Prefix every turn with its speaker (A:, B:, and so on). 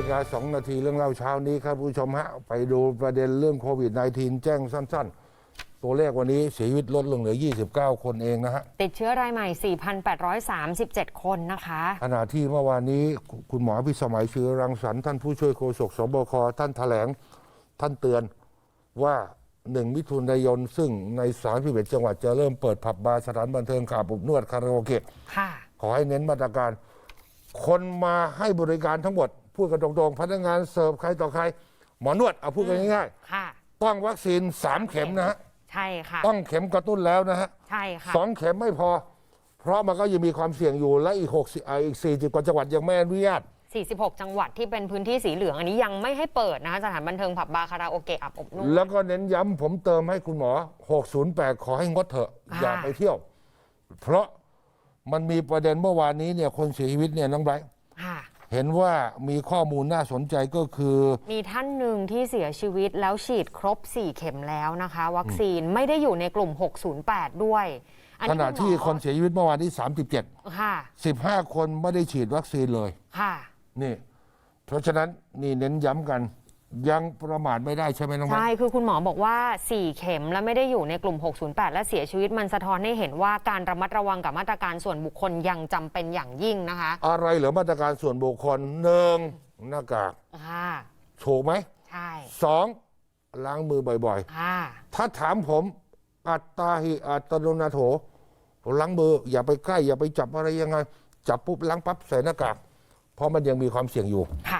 A: ฬิกาสองนาทีเรื่องเล่าเช้านี้ครับผู้ชมฮะ ไปดูประเด็นเรื่องโควิด -19 แจ้งสั้น ๆ ตัวเลขวันนี้เสียชีวิตลดลงเหลือ 29 คนเองนะฮะ
B: ติดเชื้อรายใหม่ 4,837 คนนะคะ
A: ขณะที่เมื่อวานนี้คุณหมอพิสมัยชื่อรังสรรค์ท่านผู้ช่วยโฆษกสบคท่านแถลง ท่านเตือนว่าหนึ่งมิถุนายน ซึ่งใน31จังหวัดจะเริ่มเปิดผับบาร์สถานบันเทิงขาบอบนวดคาราโอเกะ
B: ค่ะ
A: ขอให้เน้นมาตรการคนมาให้บริการทั้งหมด พูดกันตรงๆพนักงานเสิร์ฟใครต่อใคร หมอนวดเอาพูดกันง่าย
B: ค่ะ
A: ๆ ต้องวัคซีนสามเข็มนะฮะ
B: ใช่ค่ะ
A: ต้องเข็มกระตุ้นแล้วนะฮะ
B: ใช่ค่ะ
A: สองเข็มไม่พอ เพราะมันก็ยังมีความเสี่ยงอยู่และอีกหกสิอ่าอีกสี่สิบกว่าจังหวัดยังไม่อนุญาต
B: 46 จังหวัดที่เป็นพื้นที่สีเหลืองอันนี้ยังไม่ให้เปิดนะคะสถานบันเทิงผับบาร์คาราโอเกะอาบอบนวด
A: แล้วก็เน้นย้ำผมเติมให้คุณหมอ 608 ขอให้งดเถอะ
B: ค่ะ
A: อย่าไปเที่ยว เพราะมันมีประเด็นเมื่อวานนี้เนี่ยคนเสียชีวิตเนี่ยน้องไบรท์
B: ค่ะ
A: เห็นว่ามีข้อมูลน่าสนใจก็คือ
B: มีท่านหนึ่งที่เสียชีวิตแล้วฉีดครบ 4 เข็มแล้วนะคะ วัคซีนไม่ได้อยู่ในกลุ่ม 608 ด้วยอัน
A: ข
B: นี้
A: ณะ
B: ณหมอ
A: ที่คนเสียชีวิตเมื่อวานที่ 37
B: ค่ะ
A: 15 คนไม่ได้ฉีดวัคซีนเลย
B: ค่ะ
A: นี่ เพราะฉะนั้นนี่เน้นย้ำกัน ยังประมาทไม่ได้ใช่ไหมน้องไบร
B: ใช่
A: ท์
B: คือคุณหมอบอกว่า 4 เข็มแล้วไม่ได้อยู่ในกลุ่ม 608 และเสียชีวิตมันสะท้อนให้เห็นว่าการระมัดระวังกับมาตรการส่วนบุคคลยังจำเป็นอย่างยิ่งนะคะ
A: อะไรเหรือมาตรการส่วนบุคคลหนึ่งหน้ากาก
B: ค่ะ
A: ถูกไหม
B: ใช่
A: สองล้างมือบ่อย
B: ค่ะ
A: ๆ ถ้าถามผมอัตตาหิอัตโนนาโถล้างมืออย่าไปใกล้ อย่าไปจับอะไรยังไง จับปุ๊บล้างปั๊บใส่หน้ากากเพราะมันยังมีความเสี่ยงอยู่
B: ค่ะ